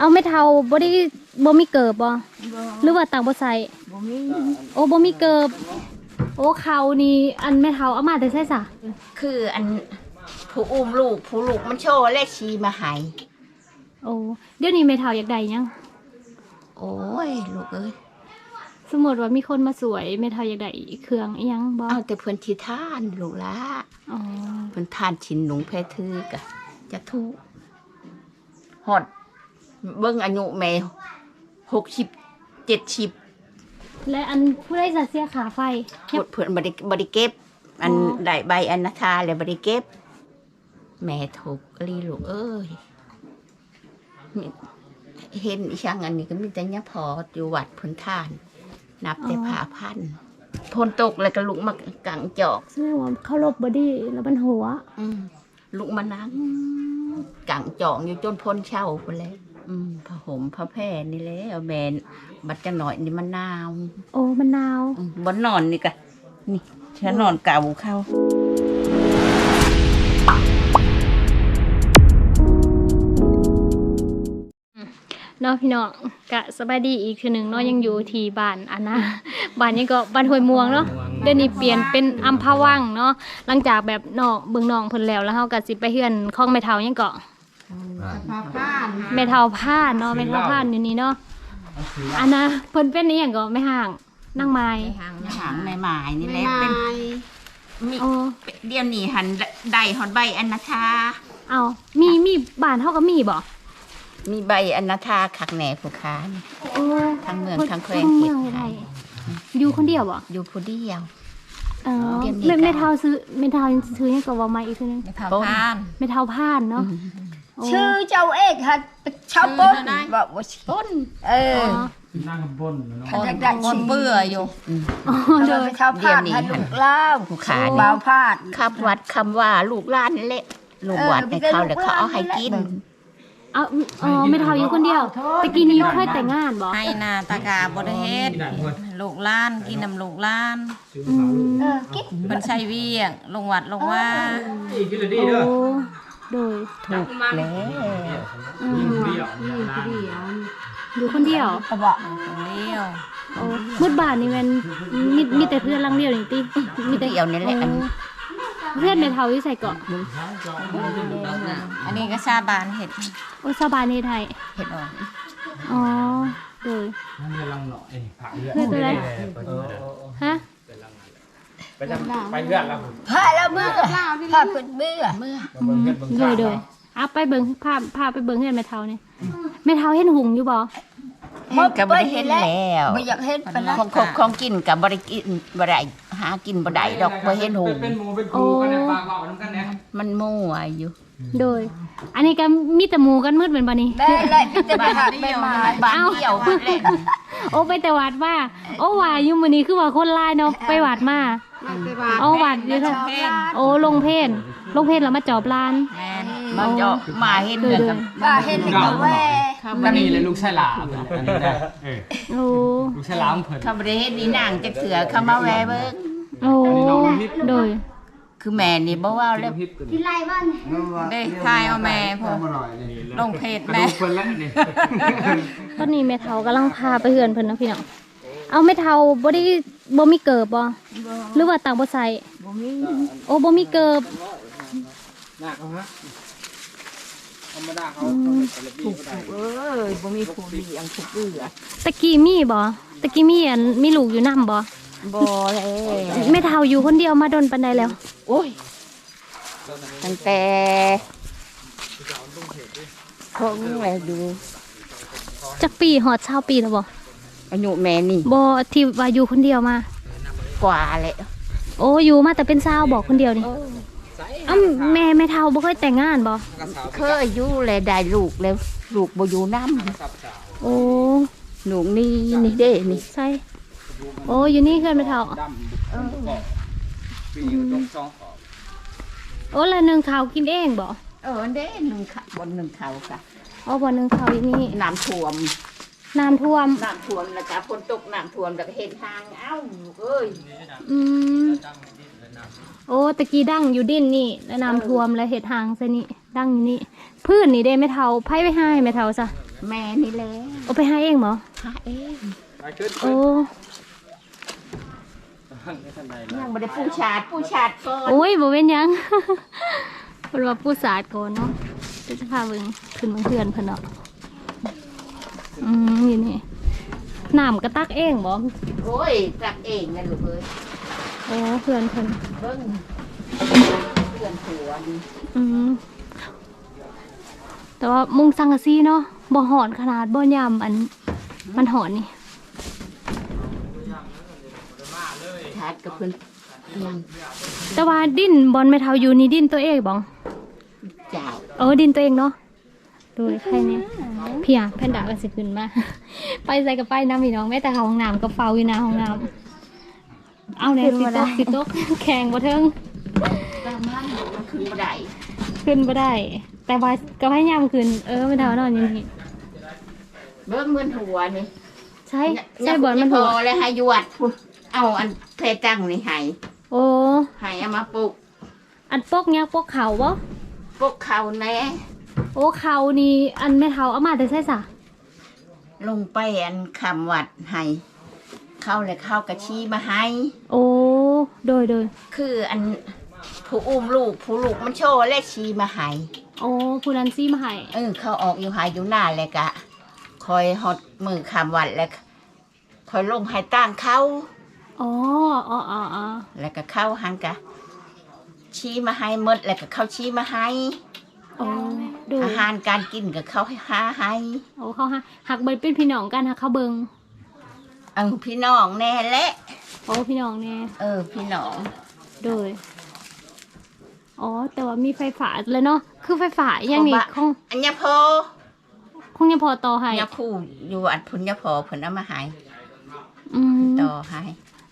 เอาไม่เท่าบ่ได้บ่มีเกิบบ่หรือว่าต่างบ่ใส่บ่มีโอ้บ่มีเกิบ โอ้เขานี่อันไม่เท่าเอามาแต่ใส่ซะคืออันผู้อุ้มลูกผู้ลูกมันโชว์เลขชีมาให้โอ้เดี๋ยวนี้ไม่เท่าอยากได้หยังโอ้ยลูกเอ้ยสมมติว่ามีคนมาสวยไม่เท่าอยากได้เครื่องอีหยังบ่เอาแต่เพิ่นที่ท่านลูกละอ๋อ เพิ่นท่านชินหนุงแพทือกะจะทุกฮอด เบิ่งอายุแม่60 70และอันผู้ได้จะเสียขาไฟพูดเพิ่นบ่ได้บ่ได้เก็บ อันอ๋อได้ใบอันนาทาแล้วบ่ได้เก็บ แม่ถูกลีลูกเอ้ยนี่เห็นอีช่างอันนี้ก็มีแต่ยะพออยู่วัดเพิ่นท่าน นับแต่ผาพันพนตกแล้วก็ลุกมากังจอกแสดงว่าเขาลบบอดี้แล้วมันหัว อืมลุกมานั่งกังจอกอยู่จนพ้นเช่าพุ่นแล้ว อืมผ้าห่มผ้าแพร่นี่แหละเอาแมนบัดจะหน่อยนี่มันหนาวโอ้มันหนาวอืมบนนอนนี่กะนี่ฉันนอนเก่าเข้า เนาะพี่น้องกะสบายดีอีกคือหนึ่งเนาะยังอยู่ที่บ้านอันนะบ้านนี้ก็บ้านห้วยม่วงเนาะเดี๋ยวนี้เปลี่ยนเป็นอัมพวังเนาะหลังจากแบบนอกเบิ่งน้องเพิ่นแล้วแล้วเฮาก็สิไปเฮือนของแม่เฒ่ายังเกาะ แม่เฒ่าผ้าเนาะแม่เฒ่าผ้าอยู่นี่เนาะอันนะเพิ่นเป็นอีหยังก็ไม่ห่างนั่งไม้หางหางในหมายนี่แหละเป็นมีอ๋อเดี๋ยวนี้หันได้ฮอดใบอันนาทาเอามีมีบ้านเฮาก็มีบ่มีใบอันนาทาขักแหน่ผู้ค้านี่โอ้ทั้งเมืองทั้งแคว้ทั้นงเขเมืตองไทไทยยอยู่คนเดียวบ่อยู่ผู้เดียวเออเรียนดีไม่กันไม่เท่าซื้อไม่เท่าซื้อให้กับว่ามาอีกทีนึงไม่เท่าต้นทานไม่เท่าผ่านเนาะโชื่อเจ้าเอกฮะชาวบ้านบอกว่าต้นเออนั่งกับบนเนาะเขาจะคได้นคนเบื่ออยู่อ๋อเดิเด้นอชาวพาดให้ลูกเล่าผู้ขาลูกนี่บ่าวพาดคำวัดคำว่าลูกหล้านเละลูกวัดในเขาแล้วเขาเอาให้กินเอาอ๋อไม่เท่าอยู่คนเดียวตะกี้นี้เคยแต่งงานบ่ให้นาตากาบริเฮ็ดลูกล้านกินน้ำลูกล้านอืมเออกิ๊กมันใช้เวียงลงวัดลงว่าอีกกินเลยดิ โอ้เด้อโดยถูกแล้วอืมเดียวอยู่คนเดียวเขาบอกคนเดียวโอ้มืดบ้านนี่แมันมีมีแต่เพื่อนหลังเดียวนี่ติมีแต่เดียวนี่แหละอันโอ้เพื่อนไม่เท่าอยู่ใส่เกาะอันนี้ก็ชาบานเห็ดโอ้สบายในไทยเห็นออกอ๋อโดยนั่นกำลังหล่อเอ้ยผักเลือดเพื่อนตัวไรฮะ ไปทำไปเลือดแล้วพาแล้วเบื่อพาเป็นเบื่อเมื่อเบิ่งเงินเบิ่งโดยโดยเอาไปเบิ่งภาพภาพไปเบิ่งเฮือนแม่เฒ่านี่แม่เฒ่าเห็นหุงอยู่บ่เห็นกับบริเห็นแล้วไม่อยากเห็นปะนะของของของกินกับบริกินบริหากินบริดอกบ่เห็นหูเป็นหมูเป็นครูกันเนี่ยปากเบาน้ำกันเนี่ยมันมั่วอยู่โดย อันนี้ก็มีแต่หมูกันมืดเป็นบ่นี่แม่เลยพี่จะไปหาแม่มาบ้านเดียวแหละโอ้ไปแต่วัดมาโอ้ว่าอยู่มื้อนี้คือว่าคนหลายเนาะไปวัดมา เอาวัดอยู่เถอะเพ่น โอ้ลงเพนลงเพนแล้วมาจอบลาน แมนมาเจาะมาเห็นเงินกับบ้าเห็นเลยก็แว่กันนี่เลยลูกชายหลามอันนี้ได้เออโอ้ลูกชายหลามเพิ่น เขาบริเห็นนี่นางจะเสือเขามาแวะเบิ่งโอ้โดย คือแม่นี่บ่ว่าแล้วฮิปกันได้ทายเอาแม่พอ ลงเพจกระแม่ ดูกเพิ่นแล้วนี่ ตอนนี้แม่เฒ่ากำลังพาไปเฮือนเพิ่นนะพี่น้อง เอาแม่เฒ่าบ่ได้บ่มีเกิบบ่หรือว่าต่างบ่ใส่บ่มีโอ้บ่มีเกิบหนักฮะธรรมดาเขาเขาเป็นถูกถูกเอ้ยบ่มีผู้เลี้ยงถูกเบื่อตะกี้มีบ่ตะกี้มีอันมีลูกอยู่นํบ่บ่แล้วแม่เฒ่าอยู่คนเดียวมาดนปานใดแล้ว โอ้ยตั้งแต่คงแล้วดูจักปีฮอด20ปีแล้วบ่ อายุแม่นี่บ่ที่ว่าอยู่คนเดียวมา กว่าแล้วโอ้อยู่มาแต่เป็นสาวบอกคนเดียวนี่อ้าแม่แม่เฒ่าบ่เคยแต่งงานบ่เคยอยู่แล้วได้ลูกแล้วลูกบ่อยู่นำโอ้ลูกนี่นี่เด้นี่ใช่โอ้อยู่นี่เพื่อนแม่เฒ่าดำปีตรงสองขอบโอ้ละหนึงข้าวกินเองบ่เออเด้หนึ่งขาบนหนึ่งเขาค่ะอ๋อบ่หนึงข้าวอยู่นี่น้ำท่วม น้ำท่วม น้ำท่วมแล้วก็ฝนตกน้ำท่วมแล้วก็เห็นทางเอ้าลูกเอ้ยอืมโอ้ตะกี้ดังอยู่ดินนี่ แล้วน้ำท่วมแล้วเห็ดหางซะนี่ดังอยู่นี่พื้นนี่เด้แม่เฒ่าไผไปให้แม่เฒ่าซะแแม่นี่แหละเอาไปหาเองเหรอหาเองไปขึ้นโอ้ขึ้นไม่ทันใดแล้ยัวงไม่ได้ปูชาดปูชาดก่อนโอ้ยบ่เป็นหยังเพิ่นว่าผู้สาดก่อนเนาะเดี๋ยวจะพาเบิ่งขึ้นเบิ่งเพื่อนเพิ่นเนาะ อืมนี่นี่น้ำกระตักเองบ่โอ้ยตักเองนะลูกเอ้ยโอ้เพื่อนเพิ่นเบิ้งเพื่อนผัวนี่อืมแต่ว่ามุงสังกะสีเนาะบ่หอนขนาดบ่ยามอัน มันหอนนี่ชาดกับเพื่อนยังแต่ว่าดินบอลไม่เท่าอยู่นี่ดินตัวเองบ่เจ้าเออดินตัวเองเนาะ ดูใครเนี่ยพี่อะแพนด้าก็สิขึ้นมา ไปใส่กับไปน้ำพี่น้องแม้แต่เขาห้องน้ำก็เฝ้าอยู่หน้าห้องน้ำเอาเนี่ยสิโต๊กสิโต๊กแข่งบ่เทิงตามมันมันขึ้นบ่ได้ขึ้นบ่ได้ แต่ว่าก็พยายามขึ้น เออไม่เท่านอนอย่างนี้เบิ้งเงินหัวนี่ใช่ใช่บอลมันหัวพอเลยให้ยวดพุ่นเอาอันเพจังนี่ให้โอ้ให้เอามาปลูกอันปกเนี่ยปกเขาบ่ปลูกเขาแน่ โอ้เขานี่อันไม่เท่าเอามาแต่ใส่สะลงไปอันคำวัดให้เข้าเลยเข้ากระชี้มาให้ โอ้โดยโดยคืออันผู้อุ้มลูกผู้ลูกมันโชว์และชี้มาให้โอ้ผู้นั้นซี่มาให้เออเขาออกอยู่หายอยู่หน้าเลยกะ คอยหดมือคำวัดแล้วคอยลงให้ตั้งเขาอ๋ออ๋ออ๋ออ๋อแล้วก็เข้าหันกะ ชี้มาให้หมดแล้วก็เข้าชี้มาให้ โอ้โดยอาหารการกินกับเขาให้หาให้โอ้เขาฮะหักเบิดเป็นพี่น้องกันหักเขาเบิงเออพี่น้องแน่แหละโอ้พี่น้องเนี่ยเออ พี่น้องโดยอ๋อ แต่ว่ามีไฟฟ้าเลยเนาะคือไฟฟ้ายังนี่คงอันยาพอคงยังพอต่อให้ยาคู่อยู่อันพุนยาพอผลเอามาให้อืมต่อให้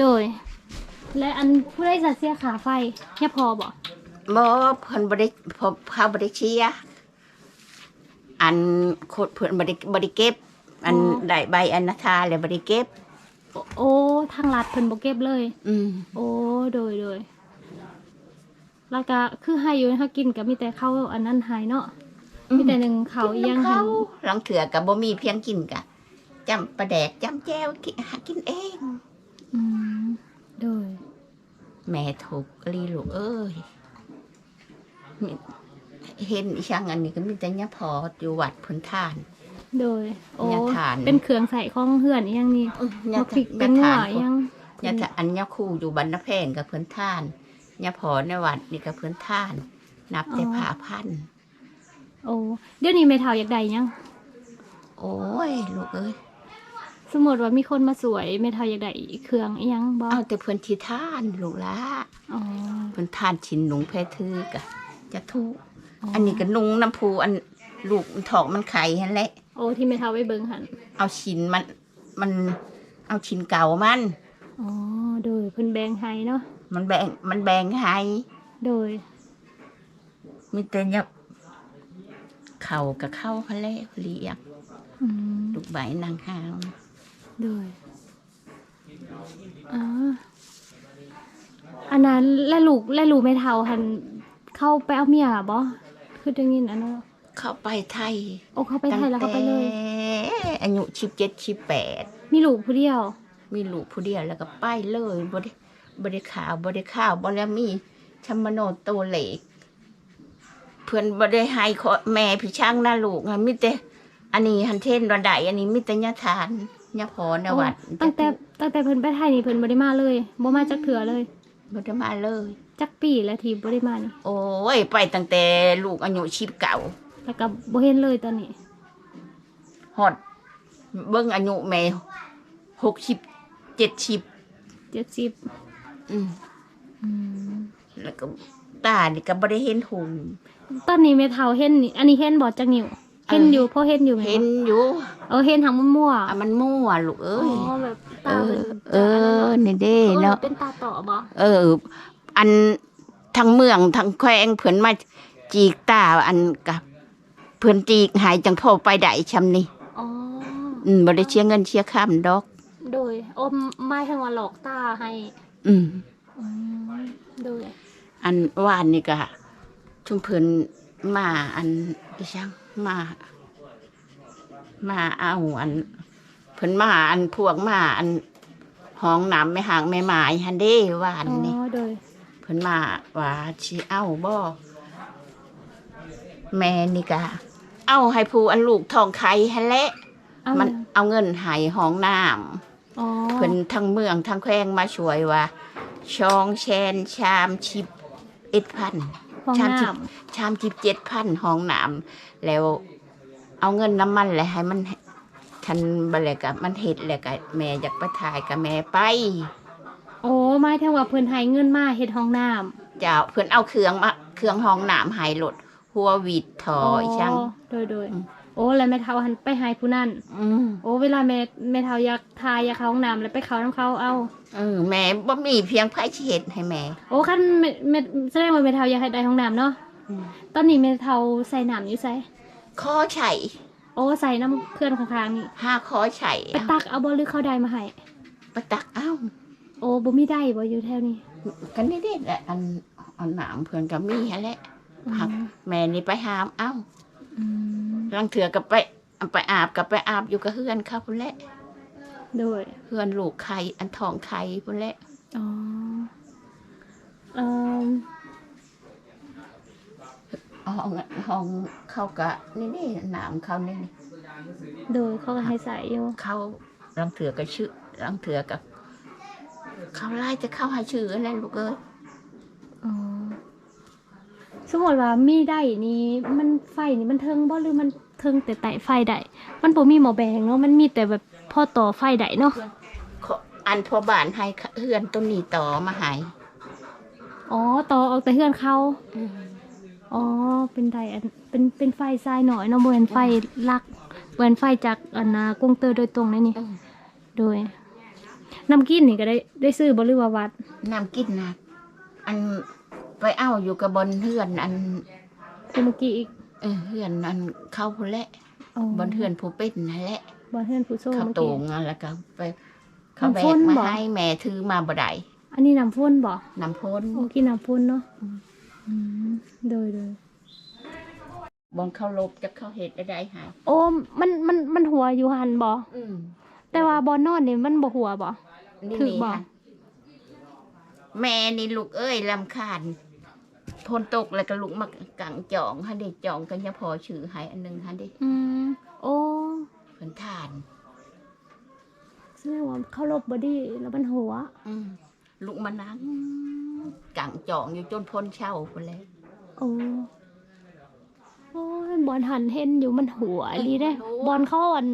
โดย และอันผู้ได้จัดเสียขาไฟยังพอบ่ บ่เพิ่นบ่ได้พอเขาบ่ได้เชียร์อันโคตรเพิ่นบ่ได้บ่ได้เก็บ อันได้ใบอันนาทาแล้วบ่ได้เก็บ โอโอ้ทางรัดเพิ่นบ่เก็บเลย อืมโอ้โดยโดยแล้วก็คือให้อยู่ให้กินกับมีแต่ข้าวอันนั้นใหายเนาะมีแต่หนึ่งเขาวอีหยังเขาหันลองเถื่อกับบ่มีเพียงกินกะจำปลาแดกจำแจ้วกินหากินเอง อืมโดย แม่ถูกอลีลูกเอ้ยมี เห็นอีช่างอันนี้ก็มีแต่ยาพออยู่วัดเพิ่นทาน โดย โอ้ยาทาน เป็นเครื่องใส่ของเหือนอีหยังนี่อื้อยามาพริกเป็นยาหัวทานอีหยังยาทานอันยาคู่อยู่บรรณแพงกับเพิ่นทานยาพอในวัดนี่กับเพิ่นทาน นับแต่ผ่าพันโอ้เดี๋ยวนี้ไม่เท่าอยากได้หยัง โอ้ยลูกเอ้ยสมมติว่ามีคนมาสวยไม่เท่าอยากได้เครื่องอีหยังบ่เอาแต่เพิ่นที่ทานลูกละอ๋อ เพิ่นทานชิ้นหนุงแพทือกะ จะทุกอันนี้ก็นุงน้ำผูอันลูกถอกมันไข่หั่นแหละ โอ้ที่ไม่เท่าไว้เบิ่งหันเอาชิ้นมันมันเอาชิ้นเก่ามัน อ๋อโดยเพิ่นแบ่งให้เนาะมันแบ่งมันแบ่งให้โดยมีแต่เนี่ยเข่ากับเข้าเขาแล้วเลี้ยงอืมลูกใบนางหางโดยอ๋ออันนั้นและลูกและลูกไม่เท่าหัน เข้าไปเอาเมียบ่คือจังนี้อันนั้นเข้าไปไทยโอ้เขาไปไทยแล้วเขาไปเลยแต่อายุสิบเจ็ดสิบแปดมีลูกผู้เดียว มีลูกผู้เดียวแล้วก็ไปเลยบ่ได้บ่ได้ข่าวบ่ได้ข่าวบ่แล้วมีชัมมโนโตวเหล็กเพื่อนบ่ได้ให้ขอแม่พี่ช่างนะลูกอะมีแต่อันนี้หันเทนรอนใดอันนี้มีแต่ยาทานยาพรนวัด โอ้ตั้งแต่ตั้งแต่เพิ่นไปไทยนี่เพิ่นบ่ได้มาเลยบ่มาจักเถื่อเลย บ่ได้มาเลย จักปีแล้วที่บ่ได้มานี่โอ้ย ไปตั้งแต่ลูกอายุชิบเก่าแล้วก็บ่เห็นเลยตอนนี้ฮอดเบิ่งอายุแม่หกสิบเจ็ดสิบ70อืมอืมแล้วก็ตานี่ก็บ่ได้เห็นหุงตอนนี้แม่เฒ่าเห็นนี่อันนี้เห็นบ่จักนิ้วเห็นอยู่พอเห็นอยู่แม่นบ่เห็นอยู่ เออเห็นทางมั่วๆอะมันมั่วลูกเอ้อ๋อยแบบ เอตาอเป็นเออนี่เด้เนาะเป็นตาต่อบ่เออ อันทั้งเมืองทั้งแขวงเพิ่อนมาจีกตาอันกับเพิ่อนจีกหายจังพอไปได้ชำนี่อ๋ออืมบ่ได้เชียเงินเชียค่ำดอก โดยอ้ไม่ทางว่าหลอกตาให้อืมอืมโดยอันวานนี่ก็ชุมเพิ่นมาอันอีช่างมา มาเอาอัน พิ่นมาอันพวกมาอันห้องน้ำไม่ห่างไม่หมายฮันเด้ว่าอันอ๋อนี้โดย เพิ่นมาว่าสิเอาบ่แม่นี่กะเอาให้ผู้อันลูกทองไข่ฮันแหละเอามันเอาเงินให้ห้องน้ำอ๋อเพิ่นทั้งเมืองทั้งแควงมาช่วยว่าช่องแชนชามชิบเอ็ดพัน ห้องชามชิน้บชามชิบเจ็ดพันห้องน้ำแล้วเอาเงินน้ำมันแหละให้มัน ทันบอะไรกับมันเห็ดแหละกับแม่อยากไปถ่ายกับแม่ไปำโอ้หมายถึงว่าเพิ่นให้เงินมาเฮ็ดห้องน้ำ เจ้าเพื่อนเอาเครื่องมาเครื่องห้องน้ำให้รถหัววิดถอยช่าง โดยโดยอืม โอ้แล้วแม่เฒ่าหันไปให้ผู้นั้นอืมโอ้เวลาแม่แม่เฒ่าอยากทายอยากเข้าห้องน้ำแล้วไปเข้าน้ำเขาเอา เออแม่บ่มีเพียงไผสิเฮ็ดให้แม่ โอ้คันแม่แม่แสดงว่าแม่เฒ่าอยากให้ได้ห้องน้ำเนาะ อืม ตอนนี้แม่เฒ่าใส่น้ำอยู่ไสขอไฉ โอ้ใส่น้ำเพื่อนข้างๆนี่ห้าขอไฉไปตักเอาบ่หรือเขาได้มาให้ไปตักเอ้าโอ้บ่มีได้บ่อยู่แถวนี้กันนี่เด็ดแหละอันอันหนามเพื่อนก็มีหั่นแหละอืมหักแม่นี่ไปหามเอ้าอืมลังเถือกับไปไปอาบกับไปอาบอยู่กับเฮือนเขาพุ่นแหละโดยเฮือนลูกไข่อันทองไข่พุ่นแหละอ๋อเอ่อ ห้องห้องเขากะนี่นี่หนามเขานี่นี่โดยเขาก็ให้ใส่อยู่เขาลังเถือกับชื่อลังเถือกับเขาไล่จะเข้าให้ชื่ออะไรลูกเอ้ยอ๋อสมมติว่ามีได้นี่มันไฟนี่มันเทิงบ่หรือมันเทิงแต่ไต่ไฟได้มันบ่มีหมอแบงเนาะมันมีแต่แบบพ่อต่อไฟได้เนาะขออันพอบานให้เฮือนตัวนี้ต่อมาให้อ๋อต่อออกแต่เฮือนเขา อ๋อ เป็นไดอัน เป็น เป็นไฟทรายหน่อยเนาะบ่แม่นไฟลักบ่แม่นไฟจากอันนากงเตอร์โดยตรงเลยนี่อืมโดย น้ำกินนี่ก็ได้ ได้ซื้อบ่หรือว่าวัด น้ำกินนะอันไปเอาอยู่กับบนเฮือนอันคือเมื่อกี้อีกเออเฮือนอันเข้าผู้แหละอ๋อบนเฮือนผู้เป็นนั่นแหละบ่เฮือนผู้โซ่เขาเมื่อโตกี้งอะแล้วก็ไป เขาแบน้ำฝกนมาบ่ ให้แม่ถือมาบ่ได้อันนี้น้ำฝนบ่น้ำพ้นโอ้กินน้ำฝนเนาะ อืมโดยโดยบนเขาลบจะเข้าเห็ดได้หายโอ้มันมันมันหัวอยู่หันบ่อืมแต่ว่าบอนนอนนี่มันบ่หัวบ่นี่ถือนี่บ่ค่ะแม่นี่ลูกเอ้ยลำคาญพนตกแล้วก็ลุกมากังจองให้เด็กจองกันจะพอชื่อให้อันหนึงให้เด็กอืมโอ้เพิ่นทาน แสดงว่าเขาลบบ่ดีแล้วมันหัว อืม ลุกมานั่งกังจองอยู่จนพ้นเช่าคนแล้วโอ้โอ้ยบอลหันเห็นอยู่มันหัวอีหลีเด้หัวบอลเขาอัน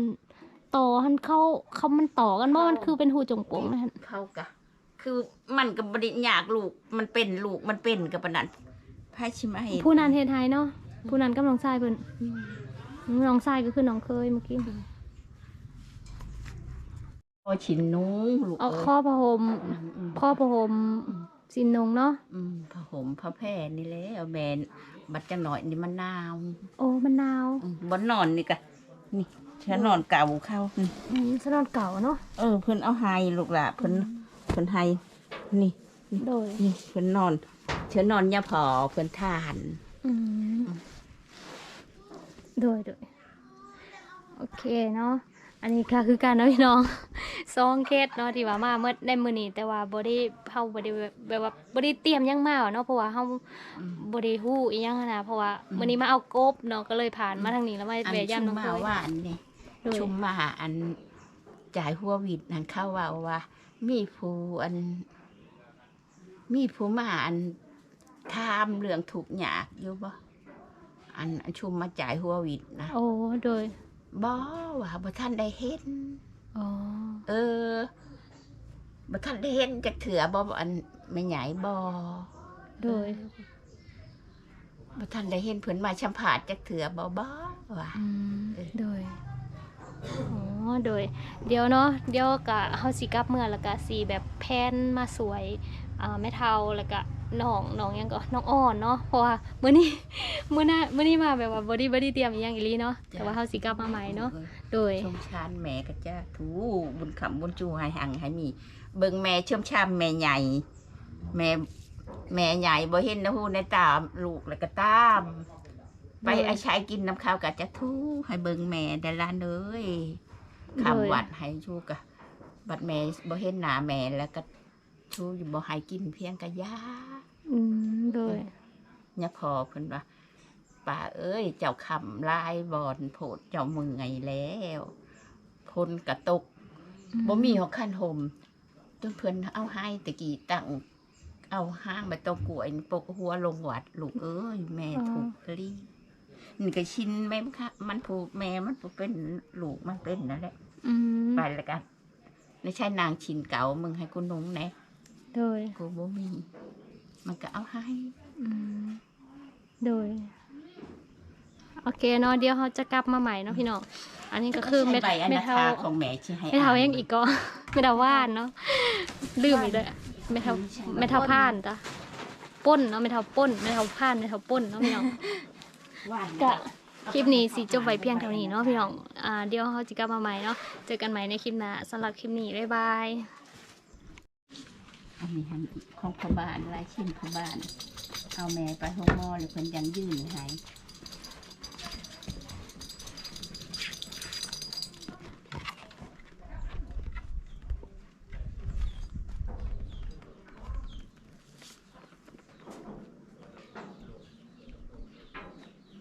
ต่อหันเขาเขามันต่อกันบ่มันคือเป็นหูจงโปงนะฮะเขากะ คือมันกับบริยากลูกมันเป็นลูกมันเป็นกับปานนันพายชิมาเห็นผู้นั้นเฮ็ดให้เนาะผู้นั้นกับน้องชายเพิ่นน้องชายก็คือน้องเคยเมื่อกี้พ อชินนุ้งลูกเอาเอ้ยข้อพระห่มอืมข้อพระห่มสินนงเนาะอืมผ้าห่มผ้าแพร่นี่แหละเอาแบนบัดจะหน่อยนี่มันหนาวโอ้มันหนาวอืมบนนอนนี่กะนี่ฉันนอนเก่าเข้านี่อืมสนอนเก่าเนาะเออเพิ่นเอาไฮลูกหล่ะเพิ่นเพิ่นไฮนี่โดยนี่เพิ่นนอนเชิญนอนยาพอเพิ่นทานอืมโดยโดยโอเคเนาะ อันนี้ก็คือการเนาะพี่น้อง ซองเคสเนาะที่ว่ามาเมื่อได้มื้อนี้แต่ว่าบ่ได้เฮาบ่ได้แบบแบบว่าบ่ได้เตรียมหยังมาเนาะเพราะว่าเฮาบ่ได้ฮู้อีหยังหั้นนะเพราะว่ามื้อนี้มาเอากบเนาะก็เลยผ่านมาทางนี้แล้วมาอันแวะชุย่ำมน้องมาเคยว่าอันนี่โดย ชุมมาอันจ่ายหัววิดนั่นเข้าว่าว่า มีผู้อัน มีผู้มาอันทามเรื่องถูกข์ยากอยู่บ่อันอันชุมมาจ่ายหัววิดนะโอ้โดย บ่ว่าบ่ท่านได้เห็น อ๋อ เออบ่ท่านได้เห็นจักเถือบ่อันไม่ใหญ่บ่โดยบ่ท่านได้เห็นเพิ่นมาชัมผาดจักเถือบ่บ่ว่าอืมโดยอ๋อโดย เดี๋ยวเนาะเดี๋ยวกะเฮาสิกลับเมื่อแล้วก็สิแบบแพนมาสวยอ่าแม่เฒ่าแล้วก็ น้องน้องหยังก็น้องอ่อนเนาะเพราะว่ามื้อนี้มื้อหน้ามื้อนี้มาแบบว่าบ่ได้บ่ได้เตรียมอีหยังอีหลีเนาะแต่ว่าเฮาสิกลับมาใหม่เนาะโดยชมชานแม่ก็จะถูบุญคำบุญจูให้หังให้มี เบิ่งแม่เชื่อมชามแม่ใหญ่ แม่แม่ใหญ่บ่เห็นนะฮู้ในตาลูกแล้วก็ตามไปไอ้ชายกินน้ำข้าวกะจะทูให้เบิ่งแม่แต่ละเอ้ยคำวัดให้ชูกะบัดแม่บ่เห็นหน้าแม่แล้วก็ชูอยู่บ่ให้กินเพียงกะยา อืมโดยเนี่ยพอเพิ่นว่าป่าเอ้ย เจ้าคำลายบอนโผดเจ้ามึงไงแล้วพลกระตกบ่มีหอกขันห่มจนเพิ่นเอาให้ตะกี้ตั้งเอาห้างมาตกกล้วยนี่ปกหัวลงวัดลูกเอ้ยแม่ถูกลีนี่ก็ชินแม่มันค่ะ มันผูกแม่มันผูกเป็นลูกมันเป็นนั่นแหละอืมไปแล้วกันไม่ใช่นางชินเก่ามึงให้กูนุ่งแหนะโดยกูบ่มี มันก็เอาให้อืมโดย โอเคเนาะเดี๋ยวเขาจะกลับมาใหม่เนาะพี่น้อง อันนี้ก็คือเม็ดใบอเม็ดนาเท่าคาของแม่ที่ให้เม็ดเท่าอ่นยังอีกก็เม็ดเท่าว่านเนาะลืมอีกเลยเม็ดเท่าเม็ดเท่าผ่านจ้ะป้นเนาะเม็ดเท่าป้นเม็ดเท่าผ่านเม็ดเท่าป้นเนาะพี่น้องว่านกะคลิปนี้สิจบไว้เพียงเท่านี้เนาะพี่น้อง อ่าเดี๋ยวเขาจะกลับมาใหม่เนาะ เจอกันใหม่ในคลิปหน้าสำหรับคลิปนี้บ๊ายบาย อันนี้หันของพบานลายชิ้นพบาน เอาแม่ไปห้องม้อหรือเพิ่นยันยื่นห้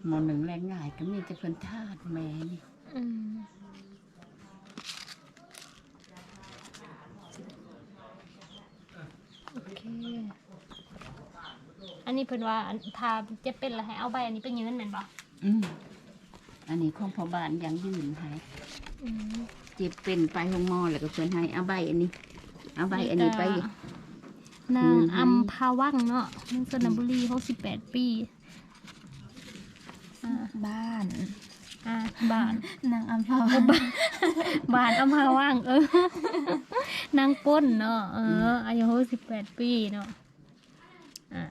หมอหนึ่งแรงง่ายก็มีแต่เพิ่นทาดแม่นี่ อืมโอเค อันนี้เพิ่นว่าอันทาเจ็บเป็นแล้วให้เอาใบอันนี้ไปยืนแม่นบ่อืมอันนี้ของพ่อบ้านยังยื่นให้อืมเจ็บเป็นไปห้องหมอแล้วก็เพิ่นให้เอาใบอันนี้ เอาใบอันนี้ไป นางอัมพาวังเนาะเมืองสระบุรี68ปีอ่าบ้านอ่าบ้าน นางอัมพาบ้านอัมพาวังเออนางป้นเนาะเอออายุ68ปีเนาะอ่า